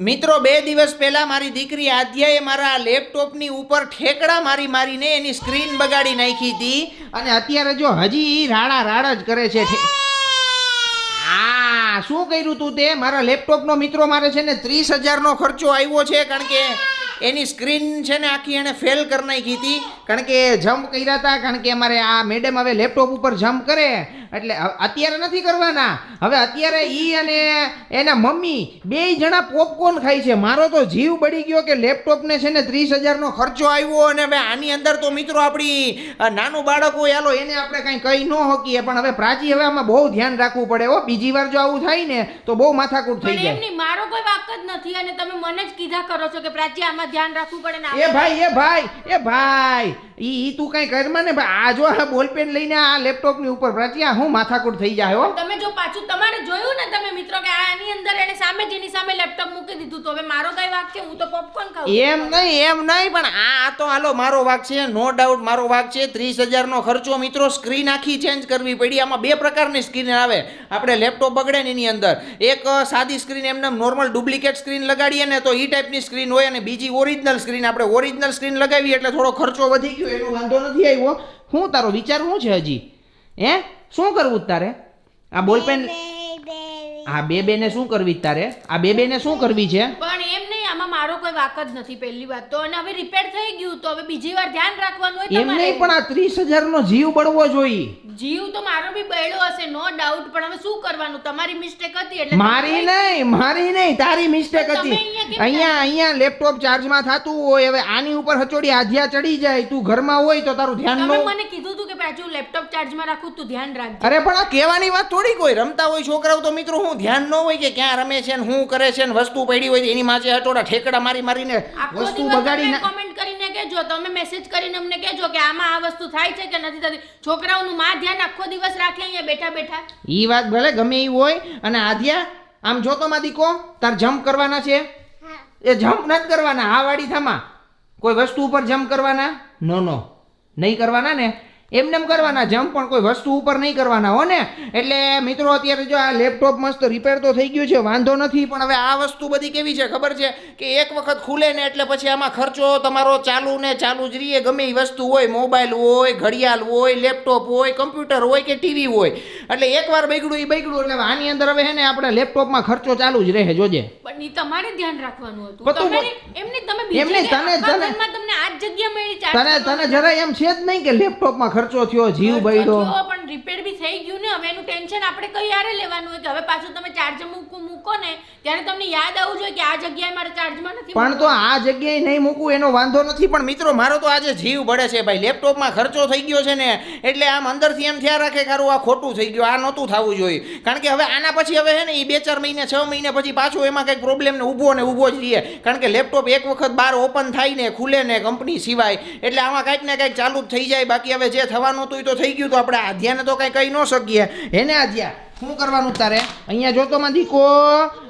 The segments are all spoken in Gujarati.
મિત્રો, બે દિવસ પહેલા મારી દીકરી આધ્યાએ મારા લેપટોપની ઉપર ઠેકડા મારી મારીને એની સ્ક્રીન બગાડી નાખી હતી અને અત્યારે જો હજી રાડા રાડ જ કરે છે. હા શું કર્યું તું તે? મારા લેપટોપનો મિત્રો, મારે છે ને ત્રીસ હજારનો ખર્ચો આવ્યો છે, કારણ કે એની સ્ક્રીન છે ને આખી એણે ફેલ કરી નાખી હતી. કારણ કે જમ્પ કર્યા હતા કારણ કે અમારે આ મેડમ હવે લેપટોપ ઉપર જમ્પ કરે. એટલે અત્યારે નથી કરવાના. હવે અત્યારે ઈ અને એના મમ્મી બે જણા પોપકોર્ન ખાય છે. મારો તો જીવ બળી ગયો કે લેપટોપને છે ને ત્રીસ હજારનો ખર્ચો આવ્યો અને હવે આની અંદર તો મિત્રો આપણી નાનું બાળક હોય હાલો એને આપણે કંઈ કહી ન શકીએ. પણ હવે પ્રાચી હવે આમાં બહુ ધ્યાન રાખવું પડે હો. બીજી વાર જો આવું થાય ને તો બહુ માથાકૂટ થઈ જાય. મારો કોઈ વાક જ નથી અને તમે મને જ કીધા કરો છો કે પ્રાચી આમાં ધ્યાન રાખવું પડે ને એ ભાઈ એ ભાઈ એ ભાઈ. ઈ ઈ તું કઈ કરમાં ને ભાઈ આ જો આ બોલપેન લઈને આ લેપટોપની ઉપર પ્રાચી આ હું માથાકૂટ થઈ જાય હો. તમે જો પાછું તમારે જોયું ને તમે મિત્રો કે આની અંદર એને સામે જેની સામે લેપટોપ મૂકી દીધું તો હવે મારો કઈ વાક છે? હું તો પોપકોર્ન ખાઉં એમ નહીં એમ નહીં પણ આ આ તો હાલો મારો વાક છે નો ડાઉટ મારો વાક છે. ત્રીસ હજારનો ખર્ચો મિત્રો સ્ક્રીન આખી ચેન્જ કરવી પડી આમાં બે પ્રકારની સ્ક્રીન આવે. આપણે લેપટોપ બગડે ને એની અંદર. એક સાદી સ્ક્રીન એમને નોર્મલ ડુપ્લિકેટ સ્ક્રીન લગાડીએ ને તો ઈ ટાઈપની સ્ક્રીન હોય અને બીજી ઓરિજિનલ સ્ક્રીન આપણે ઓરિજિનલ સ્ક્રીન લગાવીએ એટલે થોડો ખર્ચો વધી ગયો. એનો વાંધો નથી આવ્યો. હું તારો વિચાર શું છે હજી? હે? શું કરવું તારે? આ બોલપેન આ બે બેને શું કરવી તારે? આ બે બેને શું કરવી છે? પણ એમ મારો કોઈ વાક જ નથી પહેલી વાત તો. અને હવે રિપેર થઈ ગયું તો હવે બીજી વાર ધ્યાન રાખવાનું હોય એમ નહીં પણ આ ત્રીસ નો જીવ બળવો જોઈએ. જીવ તો મારો બી બળ્યો હશે નો ડાઉટ પણ હવે શું કરવાનું? તમારી મિસ્ટેક હતી એટલે મારી નહીં મારી નહીં તારી મિસ્ટેક તમે હતી. અહીંયા કેમ અહીંયા અહીંયા લેપટોપ ચાર્જમાં થતું હોય હવે આની ઉપર હચોડી આધિયા ચડી જાય તું ઘરમાં હોય તો તારું ધ્યાન તમે ન મને કીધું હતું પાછું લેપટોપ ચાર્જમાં રાખું તું ધ્યાન રાખજે. અરે પણ આ કહેવાની વાત થોડી કોઈ રમતા હોય છોકરાઓ તો મિત્રો હું ધ્યાન ન હોય કે ક્યાં રમે છે ને શું કરે છે ને વસ્તુ પડી હોય એની માથે હટોડા ઠેકડા મારી મારીને વસ્તુ બગાડી તમે કોમેન્ટ કરીને કહેજો તમે મેસેજ કરીને અમને કહેજો કે આમાં આ વસ્તુ થાય છે કે નથી થતી. છોકરાઓનું માં ધ્યાન આખો દિવસ રાખે અહીંયા બેઠા બેઠા. ઈ વાત ભલે ગમે ઈ હોય અને આધ્યા આમ જોતો માં દીકો તાર જમ્પ કરવાના છે? એ જમ્પ નથી કરવાના આ વાડી થામાં. કોઈ વસ્તુ ઉપર જમ્પ કરવાના? નો નો. નહીં કરવાના ને? એમને એમ કરવાના જમ્પ પણ કોઈ વસ્તુ ઉપર નહીં કરવાના હો ને? એટલે મિત્રો અત્યારે જો આ લેપટોપ મસ્ત રિપેર તો થઈ ગયું છે વાંધો નથી પણ હવે આ વસ્તુ બધી કેવી છે ખબર છે? કે એક વખત ખુલે ને એટલે પછી આમાં ખર્ચો તમારો ચાલુ ને ચાલુ જ રહીએ ગમે એ વસ્તુ હોય મોબાઈલ હોય ઘડિયાળ હોય લેપટોપ હોય કમ્પ્યુટર હોય કે ટીવી હોય. એટલે એકવાર બગડ્યું એ બગડ્યું એટલે આની અંદર હવે હે ને આપણે લેપટોપમાં ખર્ચો ચાલુ જ રહે જોજે. પણ તમારે ધ્યાન રાખવાનું હતું. તમારે એમને તમે એમને તને- તને- તમને આ જગ્યા મળી તને તને જરા એમ છે જ નહીં કે લેપટોપમાં ખર્ચો થયો જીવ બળ્યો પણ રિપેર બી થઈ ગયું ને. હવે એનું ટેન્શન આપણે કઈ યારે લેવાનું હોય કે હવે પાછું તમે ચાર્જ મૂકો મૂકો ને ત્યારે તમને યાદ આવવું જોઈએ કે આ જગ્યાએ મારે ચાર્જમાં નથી પણ તો આ જગ્યાએ નહીં મૂકવું એનો વાંધો નથી. પણ મિત્રો મારો તો આજે જીવ બળે છે ભાઈ. લેપટોપમાં ખર્ચો થઈ ગયો છે ને એટલે આમ અંદરથી એમ થયા રાખે કારું આ ખોટું થઈ ગયું આ નહોતું થવું જોઈએ. કારણ કે હવે આના પછી હવે હે ને એ બે ચાર મહિને છ મહિને પછી પાછું એમાં કંઈક પ્રોબ્લેમ ને ઊભો ને ઊભો જ રહીએ. કારણ કે લેપટોપ એક વખત બહાર ઓપન થાય ને ખુલે ને કંપની સિવાય. એટલે આમાં કંઈક ને કંઈક ચાલુ જ થઈ જાય. બાકી હવે જે થવાનું હતું એ તો થઈ ગયું તો આપણે આધ્યાને તો કંઈ કહી ન શકીએ. એને આધ્યા શું કરવાનું તારે? અહીંયા જોતો માં દીકો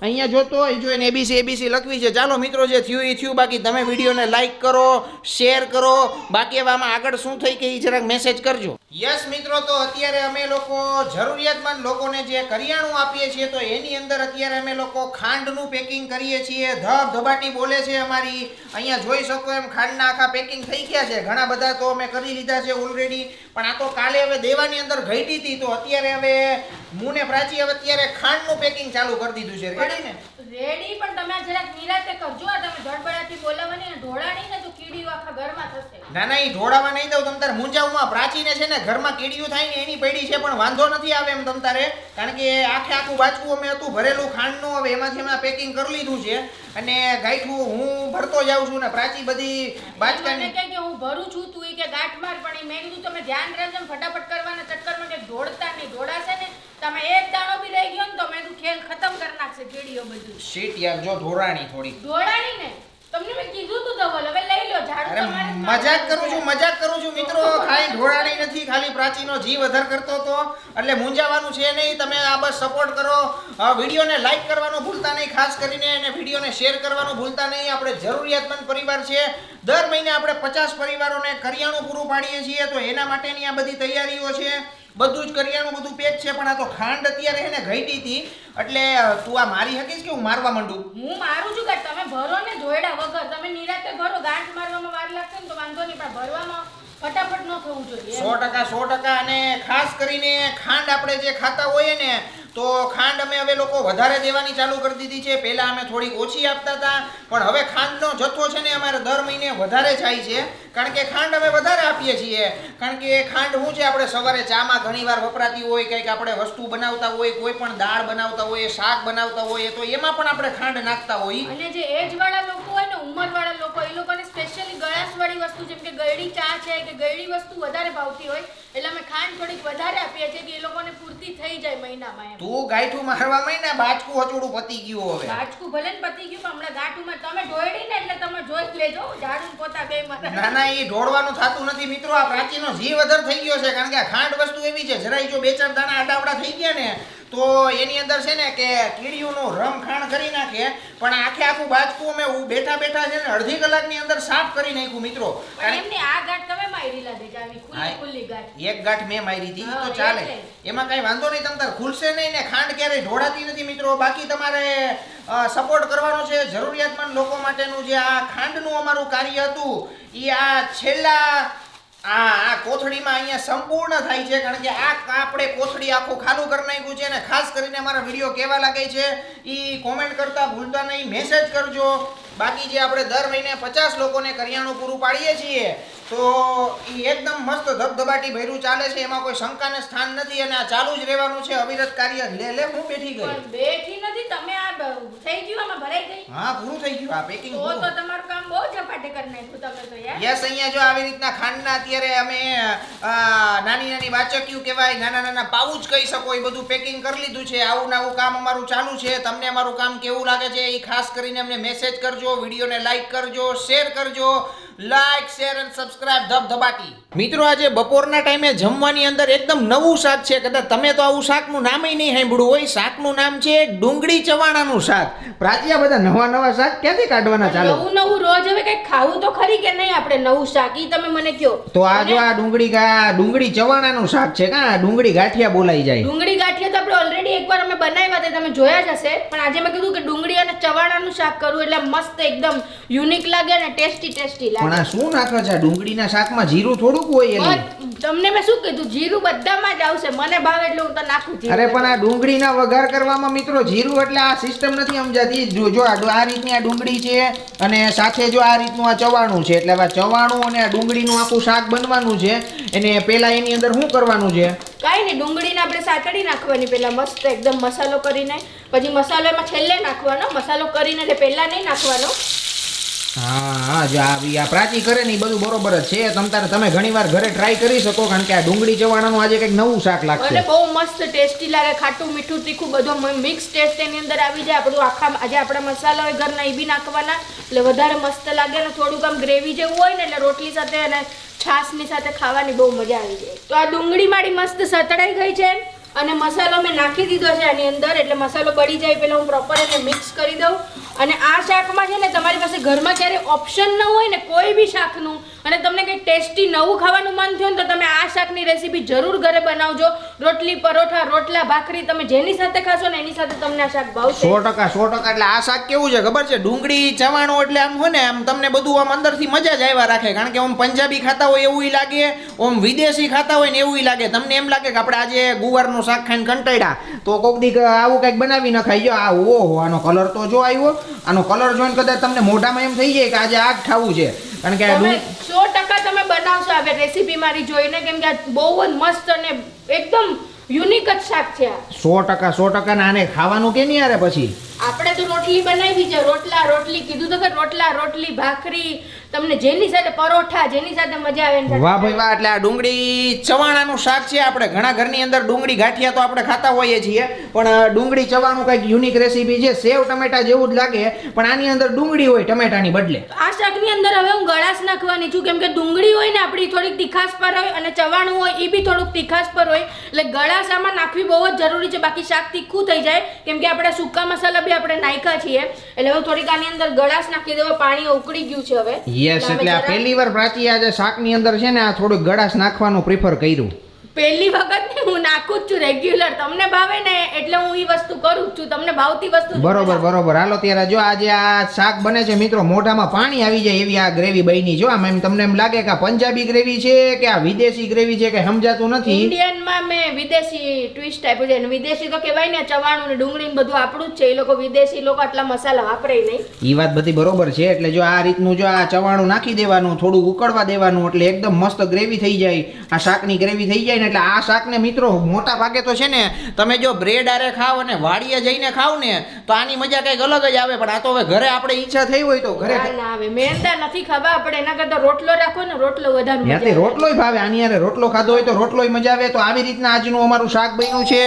અહીંયા જોતો એ જો એને એબીસી એબીસી લખવી છે. ચાલો મિત્રો, જે થયું એ થયું. બાકી તમે વિડીયોને લાઈક કરો શેર કરો. બાકી હવે આમાં આગળ શું થઈ કે એ જરાક મેસેજ કરજો. યસ મિત્રો, તો અત્યારે અમે લોકો જરૂરિયાતમંદ લોકોને જે કરિયાણું આપીએ છીએ, તો એની અંદર અત્યારે અમે લોકો ખાંડનું પેકિંગ કરીએ છીએ. ધબ ધબાટી બોલે છે અમારી. અહીંયા જોઈ શકો એમ ખાંડના આખા પેકિંગ થઈ ગયા છે. ઘણા બધા તો અમે કરી લીધા છે ઓલરેડી પણ આ તો કાલે હવે દેવાની અંદર ઘટી હતી તો અત્યારે હવે મુને ને પ્રાચી હવે અત્યારે ખાંડનું પેકિંગ ચાલુ કરી દીધું છે. રેડી ને? રેડી પણ તમે જરાક નિરાતે કરજો. આ તમે ધડબડાટી બોલાવવાની ને ઢોળાણી ને તો કીડીઓ આખા ઘરમાં થશે. ના ના એ ઢોળાવા નહીં દઉં તમ તારે મુંજાવમાં પ્રાચીને છે ને ઘરમાં કીડીઓ થાય ને એની પડી છે પણ વાંધો નથી આવે એમ તમ તારે. કારણ કે આખે આખું બાચકું અમે હતું ભરેલું ખાંડનું હવે એમાંથી અમે પેકિંગ કરી લીધું છે. અને ગાંઠું હું ભરતો જાઉં છું ને પ્રાચી બધી મને બાજકાની કહે કે હું ભરું છું તું ઈ કે ગાંઠ માર પણ ઈ મેં કીધું તમે ધ્યાન રાખજો ને ફટાફટ કરવાના ચક્કરમાં કે ઢોળતા નહીં ઢોળાશે ને તમે એક દાણો બી રહી ગયો ને તો મેં કીધું ખેલ ખતમ કરી નાખશે કેડીઓ બધું. શીટ યાર જો ધોરાણી થોડી ઢોળાણી ને? તમને મેં કીધું તું ધવલ હવે લઈ લો ઝાડુ અરે તમારે મજાક કરું છું મજાક કરું છું મિત્રો ખાલી ઢોળાણી નથી ખાલી પ્રાચીનો જીવ અધર કરતો હતો એટલે મૂંઝાવાનું છે નહીં તમે આ બસ સપોર્ટ કરો. વિડીયોને લાઈક કરવાનું ભૂલતા નહીં ખાસ કરીને અને વિડીયોને શેર કરવાનું ભૂલતા નહીં. આપણે જરૂરિયાતમંદ પરિવાર છે. દર મહિને આપણે પચાસ પરિવારોને કરિયાણું પૂરું પાડીએ છીએ તો એના માટેની આ બધી તૈયારીઓ છે. બધું જ કરિયાણું બધું પેક છે પણ આ તો ખાંડ અત્યારે એને ઘટી હતી. એટલે તું આ મારી શકીશ કે હું મારવા માંડું? હું મારું છું કે તમે ભરો ને જોયડા વગર. તમે નિરાતે ભરો ગાંઠ મારવામાં વાર લાગશે ને તો વાંધો નહીં પણ ભરવામાં ફટાફટ ન થવું જોઈએ. સો ટકા સો ટકા અને ખાસ કરીને ખાંડ આપણે જે ખાતા હોઈએ ને તો ખાંડ અમે હવે લોકો વધારે દેવાની ચાલુ કરી દીધી છે. પહેલા અમે થોડીક ઓછી આપતા હતા, પણ હવે ખાંડનો જથ્થો છે ને અમારે દર મહિને વધારે જાય છે. કારણ કે ખાંડ અમે વધારે આપીએ છીએ. કારણ કે ખાંડ શું છે, આપણે સવારે ચામાં ઘણીવાર વપરાતી હોય, કંઈક આપણે વસ્તુ બનાવતા હોય, કોઈ પણ દાળ બનાવતા હોય, શાક બનાવતા હોય, તો એમાં પણ આપણે ખાંડ નાખતા હોઈએ અને જે એજ વાળા લોકો હોય ને ઉંમર વાળા લોકો, એ લોકોને સ્પેશિયલી ગળાશ વાળી વસ્તુ, જેમ કે ગળી ચા છે, કે ગળી વસ્તુ વધારે ભાવતી હોય એટલે અમે ખાંડ થોડીક વધારે આપીએ છીએ કે એ લોકોને પૂર્તિ થઈ જાય મહિનામાં એમ. તું ગાયઠું મારવા માંડ બાચકું હચોડું પતી ગયું હવે. ભલે ને પતી ગયું પણ હમણાં ગાંઠુમાં તમે ઢોળી ને એટલે તમે જોઈ લેજો ઝાડુ પોતા બે ના ના એ ઢોળવાનું થતું નથી મિત્રો આ પ્રાચીનો જીવ અધર થઈ ગયો છે કારણ કે ખાંડ વસ્તુ એવી છે જરાય જો બે ચાર દાણા આડાવડા થઈ ગયા ને તો એની અંદર છે ને કે કીડીઓનું રમ ખાણ કરી નાખે પણ આખે આખું બાજકું અમે બેઠા બેઠા છે ને અડધી કલાકની અંદર સાફ કરી નાખ્યું મિત્રો. એમની આ ગાંઠ છે આવી ખુલ્લી ખુલ્લી ગાંઠ. એક ગાંઠ મેં મારી હતી તો ચાલે. એમાં કઈ વાંધો નહીં તમ તાર ખુલશે નહીં ને ખાંડ ક્યારેય ઢોળાતી નથી મિત્રો. બાકી તમારે સપોર્ટ કરવાનો છે જરૂરિયાતમંદ લોકો માટેનું જે આ ખાંડનું અમારું કાર્ય હતું એ આ છેલ્લા આ આ કોથળીમાં અહીંયા સંપૂર્ણ થાય છે કારણ કે આ આપણે કોથળી આખું ખાલું કરી નાખ્યું છે અને ખાસ કરીને મારા વીડિયો કેવા લાગે છે એ કોમેન્ટ કરતા ભૂલતા નહીં મેસેજ કરજો. બાકી જે આપણે દર મહિને પચાસ લોકોને કરિયાણું પૂરું પાડીએ છીએ તો એ એકદમ મસ્ત ધબધબાટી ભર્યું ચાલે છે એમાં કોઈ શંકાને સ્થાન નથી અને આ ચાલુ જ રહેવાનું છે અવિરત કાર્ય. લે લે હું બેઠી ગઈ. બેઠી નથી તમે આ થઈ ગયું આમાં ભરાઈ ગઈ. હા પૂરું થઈ ગયું આ પેકિંગ તો તો તમારું કામ બહુ ઝપાટે કરી નાખ્યું તમે તો યાર. યસ અહીંયા જો આવી રીતના ખાંડના અત્યારે અમે નાની નાની વાચક્યું કહેવાય નાના નાના પાઉચ કહી શકો એ બધું પેકિંગ કરી લીધું છે આવું નાવું કામ અમારું ચાલુ છે તમને અમારું કામ કેવું લાગે છે એ ખાસ કરીને અમને મેસેજ કરજો. વિડીયોને લાઈક કરજો શેર કરજો. લાઈક શેર અને સબસ્ક્રાઇબ ધબધબાટી. મિત્રો આજે બપોરના ટાઈમે જમવાની અંદર એકદમ નવું શાક છે. કદાચ તમે તો આવું શાકનું નામય નહીં સાંભળ્યું હોય. શાકનું નામ છે ડુંગળી ચવાણાનું શાક. પ્રાચીયા બધા નવા નવા શાક ક્યાંથી કાઢવાના ચાલો? નવું નવું રોજ હવે કઈ ખાવું તો ખરી કે નહીં આપણે નવું શાક? ઈ તમે મને કયો તો આ જો આ ડુંગળી ગા ડુંગળી ચવાણાનું શાક છે કા? ડુંગળી ગાંઠિયા બોલાઈ જાય. ડુંગળી ગાંઠિયા તો આપણે ઓલરેડી એકવાર અમે બનાવ્યા તે તમે જોયા જ હશે. પણ આજે મેં કીધું કે ડુંગળી અને ચવાણાનું શાક કરવું એટલે મસ્ત એકદમ યુનિક લાગે અને ટેસ્ટી ટેસ્ટી પણ આ શું નાખે છે? આ ડુંગળીના શાકમાં જીરું થોડુંક હોય એની. તમને મેં શું કીધું? જીરું બધામાં જ આવશે. મને ભાવે એટલે હું તો નાખું જીરું. અરે પણ આ ડુંગળીના વઘાર કરવામાં મિત્રો જીરું એટલે આ સિસ્ટમ નથી સમજાતી. જો જો આ આ રીતની આ ડુંગળી છે અને સાથે જો આ રીતનું આ ચવાણું છે. એટલે આ ચવાણું અને આ ડુંગળીનું આખું શાક બનવાનું છે. એને પેલા એની અંદર શું કરવાનું છે? કાંઈ નહીં ડુંગળીને આપણે સાતડી નાખવાની. પહેલાં મસ્ત એકદમ મસાલો કરીને. પછી મસાલો એમાં છેલ્લે નાખવાનો. મસાલો કરીને એટલે પહેલા નહીં નાખવાનો. હા હા પ્રાચી કરે ને એ બધું બરોબર જ છે. તમ તારે, તમે ઘણીવાર ઘરે ટ્રાય કરી શકો, કારણ કે આ ડુંગળી ચવાણાનું આજે કંઈક નવું શાક અને લાગશે બહુ મસ્ત ટેસ્ટી લાગે, ખાટું મીઠું તીખું બધું મિક્સ ટેસ્ટ એની અંદર આવી જાય. આપણું આખા, આજે આપણા મસાલા હોય, ઘરના એ બી નાખવાના. એટલે વધારે મસ્ત લાગે અને થોડુંક આમ ગ્રેવી જેવું હોય ને, એટલે રોટલી સાથે અને છાશની સાથે ખાવાની બહુ મજા આવી જાય. તો આ ડુંગળી મારી મસ્ત સતળાઈ ગઈ છે. અને મસાલો મેં નાખી દીધો છે આની અંદર, એટલે મસાલો બળી જાય પહેલાં હું પ્રોપર એને મિક્સ કરી દઉં. અને આ શાકમાં છે ને તમારી પાસે ઘરમાં ક્યારે ઓપ્શન ન હોય ને કોઈ બી શાકનું અને તમને કંઈ ટેસ્ટી નવું ખાવાનું મન થયું ને તો તમે આ શાકની રેસીપી જરૂર ઘરે બનાવજો. રોટલી, પરોઠા, રોટલા, ભાખરી તમે જેની સાથે ખાશો ને એની સાથે તમને આ શાક ભાવશે. સો ટકા સો ટકા, એટલે આ શાક કેવું છે ખબર છે? ડુંગળી, ચવાણું એટલે આમ હોય ને, આમ તમને બધું આમ અંદરથી મજા જ આવ્યા રાખે. કારણ કે આમ પંજાબી ખાતા હોય એવું લાગે, આમ વિદેશી ખાતા હોય ને એવું લાગે. તમને એમ લાગે કે આપણે આજે ગુવારનું શાક ખાઈને કંટાળ્યા. તો કોક દી આવું કંઈક બનાવી નખાય જો, આ ઓહો, આનો કલર તો જો આવ્યો. આનો કલર જોઈને કદાચ તમને મોઢામાં એમ થઈ જાય કે આજે આગ ખાવું છે. કારણ કે આ તમે સો ટકા તમે બનાવશો આ રેસીપી મારી જોઈને કેમ કે બહુ જ મસ્ત અને એકદમ યુનિક જ શાક છે આ. સો ટકા સો ટકા ના આને ખાવાનું કે નહીં આરે પછી? આપણે તો રોટલી બનાવી છે રોટલા રોટલી. કીધું તો કે રોટલા રોટલી ભાખરી. તમને જેની સાથે પરોઠા જેની સાથે મજા આવે વાહ ભાઈ વાહ એટલે આ ડુંગળી ચવાણાનું શાક છે આપણે. ઘણા ઘરની અંદર ડુંગળી ગાંઠિયા તો આપણે ખાતા હોઈએ છીએ પણ ડુંગળી ચવાણું કંઈક યુનિક રેસીપી છે. સેવ ટમેટા જેવું જ લાગે પણ આની અંદર ડુંગળી હોય ટમેટાની બદલે. આ શાકની અંદર હવે હું ગળાશ નાખવાની છું કેમ કે ડુંગળી હોય ને આપણી થોડીક તીખાસ પર હોય અને ચવાણું હોય એ બી થોડુંક તીખાશ પર હોય. એટલે ગળાશ આમાં નાખવી બહુ જ જરૂરી છે. બાકી શાક તીખું થઈ જાય કેમ કે આપણે સૂકા મસાલા બી આપણે નાખ્યા છીએ. એટલે હવે થોડીક આની અંદર ગળાશ નાખી દેવા પાણી ઉકળી ગયું છે હવે. યસ એટલે આ પહેલી વાર પ્રાચી આજે શાકની અંદર છે ને આ થોડુંક ગળાશ નાખવાનું પ્રિફર કર્યું. પહેલી વખત ને હું નાખું જ છું રેગ્યુલર તમને ભાવે ને એટલે હું એ વસ્તુ કરું છું. તમને ભાવતી વસ્તુ બરોબર બરોબર. હાલો ત્યારે જો આજે આ શાક બને છે મિત્રો મોઢામાં પાણી આવી જાય એવી આ ગ્રેવી બની જો આમ એમ તમને એમ લાગે કે આ પંજાબી ગ્રેવી છે કે આ વિદેશી ગ્રેવી છે કે સમજાતું નથી. ઇન્ડિયનમાં મેં વિદેશી ટ્વિસ્ટ આપ્યું છે. વિદેશી તો કહેવાય ને ચવાણું ને ડુંગળી બધું આપણું જ છે. એ લોકો વિદેશી લોકો આટલા મસાલા વાપરે નહીં. ઈ વાત બધી બરોબર છે. એટલે જો આ રીતનું જો આ ચવાણું નાખી દેવાનું થોડું ઉકળવા દેવાનું એટલે એકદમ મસ્ત ગ્રેવી થઈ જાય. આ શાકની ગ્રેવી થઈ જાય ને એટલે આ શાકને મિત્રો મોટા ભાગે તો છે ને તમે જો બ્રેડ આરે ખાવ અને વાડીએ જઈને ખાવ ને તો આની મજા કંઈક અલગ જ આવે. પણ આ તો હવે ઘરે આપણે ઈચ્છા થઈ હોય તો ઘરે ના ના આવે મેંદા નથી ખાવા આપણે એના કરતા રોટલો રાખો ને રોટલો વધારે ત્યાંથી. રોટલોય ભાવે આની હારે રોટલો ખાધો હોય તો રોટલોય મજા આવે. તો આવી રીતના આજનું અમારું શાક બન્યું છે.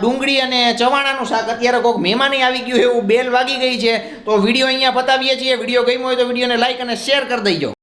ડુંગળી અને ચવાણાનું શાક. અત્યારે કોઈક મહેમાની આવી ગયું એવું બેલ વાગી ગઈ છે. તો વીડિયો અહીંયા પતાવીએ છીએ. વીડિયો ગમ્યો હોય તો વિડીયોને લાઈક અને શેર કરી દઈજો